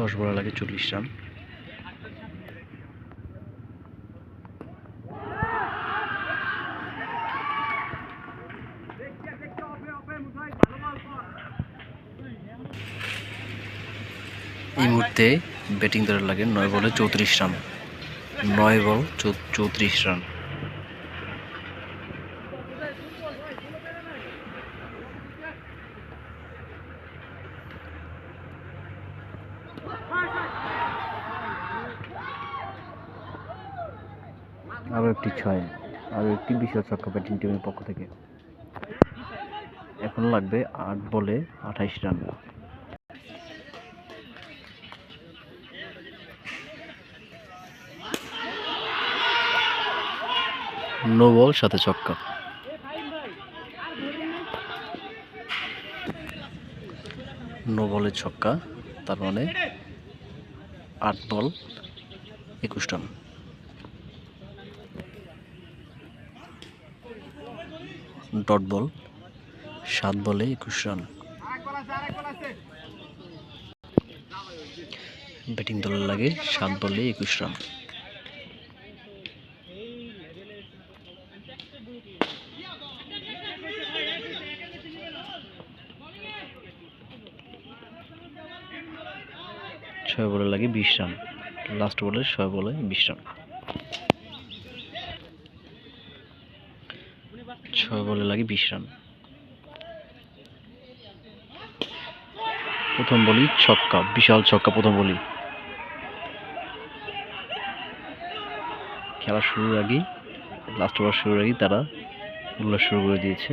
দশ বড় লাগে চল্লিশ রান। এই মুহূর্তে ব্যাটিং দলের লাগে নয় বলে চৌত্রিশ রান। নয় বল চৌত্রিশ রান। আরও একটি ছয় আরও একটি বিশাল ছক্কা ব্যাটিং টিমের পক্ষ থেকে। এখন লাগবে আট বলে আঠাইশ রান। নো বল সাথে ছক্কা। নো বলের ছক্কা, তার মানে আট বল একুশ রান। ডট বল, সাত বলে একুশ রান। ব্যাটিং দলের লাগে সাত বলে একুশ রান। ছয় বলে লাগে বিশ রান। লাস্ট বলে ছয় বলে বিশ রান। ছয় বলে লাগে বিশ রান। প্রথম বলি ছক্কা, বিশাল ছক্কা প্রথম বলি। খেলা শুরুর আগেই লাস্ট ওভার শুরুর আগেই তারা উল্লাস শুরু করে দিয়েছে।